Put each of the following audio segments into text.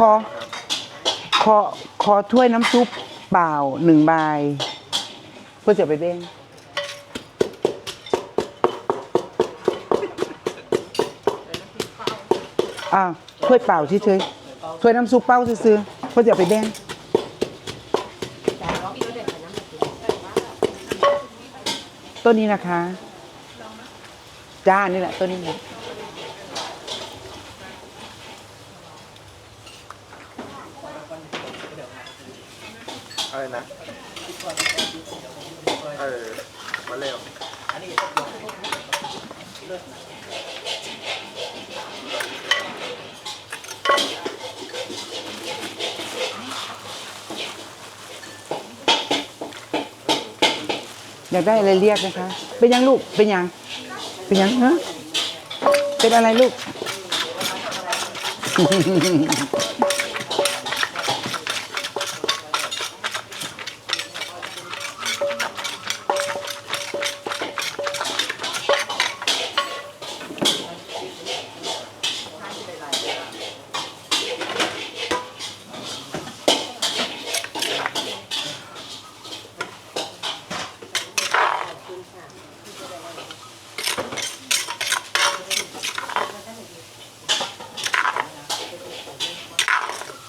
ขอขอขอถ้วยน้ำซุปเปล่าหนึ่งใบเพื่อจะไปเบ้งอ่าถ้วยเปล่าเฉยๆถ้วยน้ำซุปเปล่าซื้อๆเพื่อจะไปเบ้งต้นนี้นะคะ จ้านี่แหละต้นนี้แหละ อะไรนะเออมาเร็วอยากได้อะไรเรียกนะคะ เป็นยังลูก เป็นยัง เป็นยังฮะเป็นอะไรลูก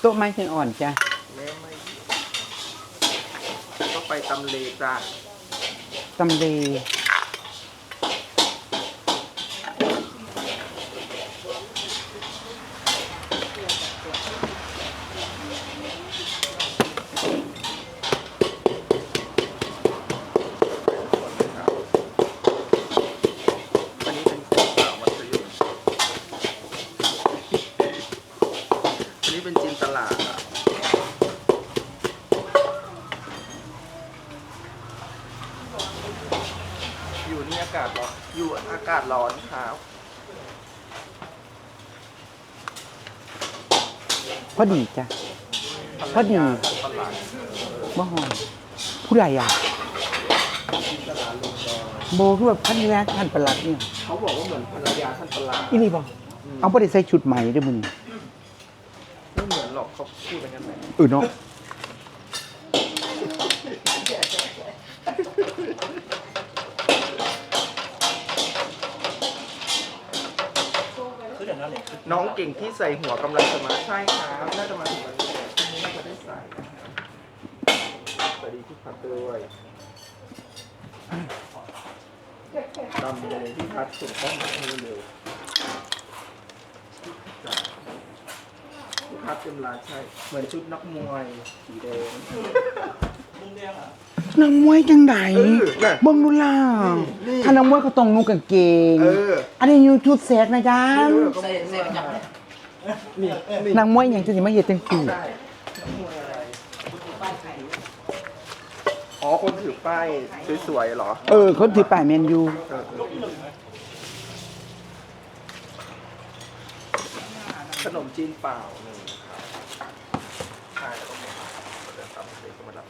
โต๊ะไม้หินอ่อนจ้ะแม่ไม่ก็ไปตำเลจ้าตำเล อันนี้เป็นของสาวมัธยมอันนี้เป็นจินตลาด อะอยู่นี่อากาศร้อน อยู่อากาศร้อนครับพอดีจ้ะ พอดี ตลาดบ่หอมผู้ใดอะโบคือแบบพันแรกท่านประหลัดเนี่ยเขาบอกว่าเหมือนภรรยาท่านประหลาดอีนี่บอกเอาไปได้ใส่ชุดใหม่ด้วยมึงไม่เหมือน หรอกเขาพูดอย่างนั้นแหละเออเนาะน้องเก่งที่ใส่หัวกำลังจะมาใช่ครับน่าจะมาถึงวันนี้แหละพรุ่งนี้น่าจะได้ใส่นะครับสวัสดีพี่พัดด้วยดำเลยพี่พัดส่งข้อมูลให้เร็วจ้ พี่พัดเป็นลายใช่ เหมือนชุดนักมวยสีแดงนางมวยจังไดเออน่ะเบิ่งดูล่ะนี่ ถ้านางมวยก็ต้องนุ่งกางเกง เอออันนี้ยูชุดแสกนะจ๊ะเออก็ไม่รู้ว่านี่นี่นางมวยอย่างจะสิมาเฮ็ดจังซี่ใช่นักมวยอะไรอ๋อคนถือป้ายสวยๆเหรอ เออเขาถือป้ายแมนยูเออขนมจีนเปล่าหนึ่งครับใช่แล้วก็มีเดินตามเด็กก็มารับ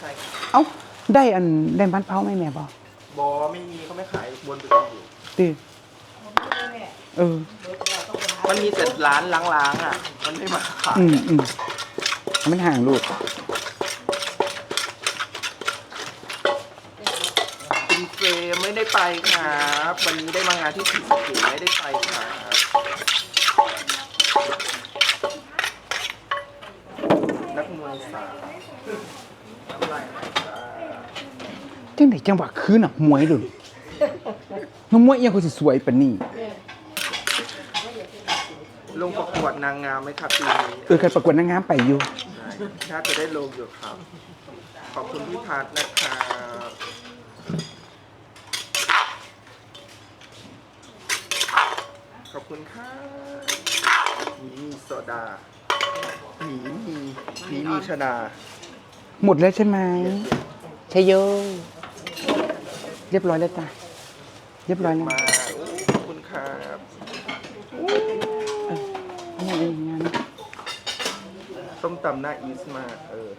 ใช่ครับเอ้าได้อันได้บ้านเผาไหมแม่บ่บอไม่มีเขาไม่ขายบนไปกันอยู่ติเออ มันมีแต่ร้านล้างๆอะ มันไม่มาขายอืมอืมมันห่างลูกคุณเฟรมไม่ได้ไปครับวันนี้ได้มางานที่สีสะเกษไม่ได้ไปครับนักมวยสาว น้าไหลจ้าจังไดจังหวะคือนักมวยดุนนักมวยเอียงเขาสิสวยปานนี้ลงประกวดนางงามไหมครับปีนี้เออเคยประกวดนางงามไปอยู่น่าจะได้ลงอยู่ครับ ขอบคุณพี่พัดนะครับขอบคุณครับมีมีโซดาหมีมีหมีมีชนา หมดแล้วใช่ไหมใช่โยเรียบร้อยแล้วจ้ะเรียบร้อยแล้วมาโอ้ขอบคุณครับนี่เองงานส้มตำหน้าอีสมากเออ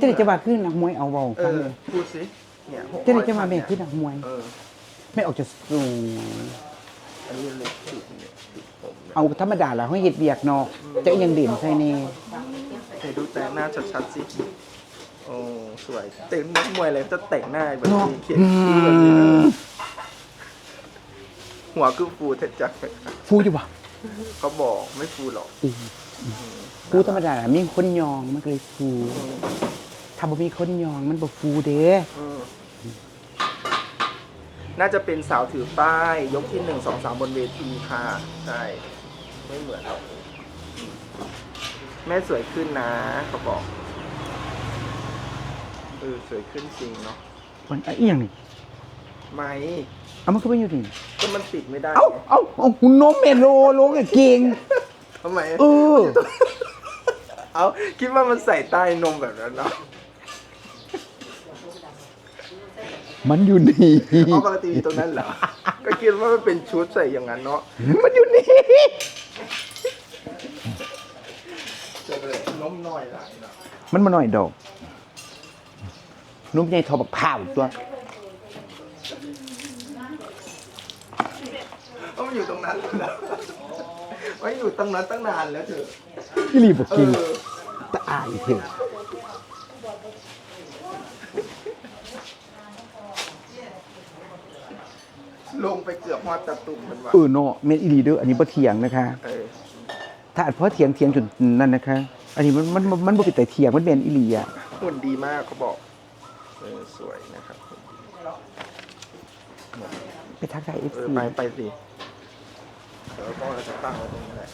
จังไดจังหวะคือนักมวยเอาเว้าเอฟังอเลยพูดสิเนี่ยจังไดจังหวะ600แม่คือนักมวย เออ ไม่ออกจะสูงอันนี้เล็กสุดเนี่ยสุดผมเนี่ยเอาธรรมดาแล้วเขาเฮ็ดเวียกเนาะจะยังเด่นใส่แนี่ ไหนดูแต่งหน้าชัดๆสิโอ้สวยแต่งนักมวยอะไรจะแต่งหน้าแบบเนาะนี้เขียนอืคิ้วแบบนี้นะมหัวคือฟูเท็ดจักฟูอยู่บ่เขาบอกไม่ฟูหรอกอืมฟูธรรมดาน่ะมีคนยองมันก็เลยฟูถ้าบ่มีคนยองมันบ่ฟูเด้ อืมน่าจะเป็นสาวถือป้าย ยกที่หนึ่งสองสามบนเวทีค่ะ ใช่ ไม่เหมือนหรอก แม่สวยขึ้นนะเขาบอกเออสวยขึ้นจริงเนาะมันอะอีหยังนี่ไหมเอามันก็ไปอยู่นี่ก็มันปิดไม่ได้เอ้าไงเอ้าเอาหุ่นนมเมโลลงกับเก่งทำไมเออเอาคิดว่ามันใส่ใต้นมแบบนั้นเนาะมันอยู่นี่เอาปกติอยู่ตรงนั้นเหรอก็คิดว่ามันเป็นชุดใส่อย่างนั้นเนาะมันอยู่นี่ จะ เลยนมน้อยหลายเนาะมันมาหน่อยดอกนุ่มใหญ่ทอบักผ้าวตัวก็มันอยู่ตรงนั้นเหรอไม่อยู่ตรงนั้นตั้งนานแล้วเถอะอีหลีบอกเอจริงอตะอายเถอะลงไปเกือบฮอดตะตุ่มมันว่าเออเนาะเมนอีหลีเด้ออันนี้บ่เถียงนะคะ เออถ้าอันเพราะเถียงเถียงจนนั่นนะคะ อันนี้มันมันมันมันบ่เป็นแต่เถียงมันเป็นอีหลีอะหุ่นดีมากเขาบอกเออสวยนะครับไปทักทาย เอ FC อไปไปสิเดี๋ยวก็จะตั้งไว้ตรงนี้แหละ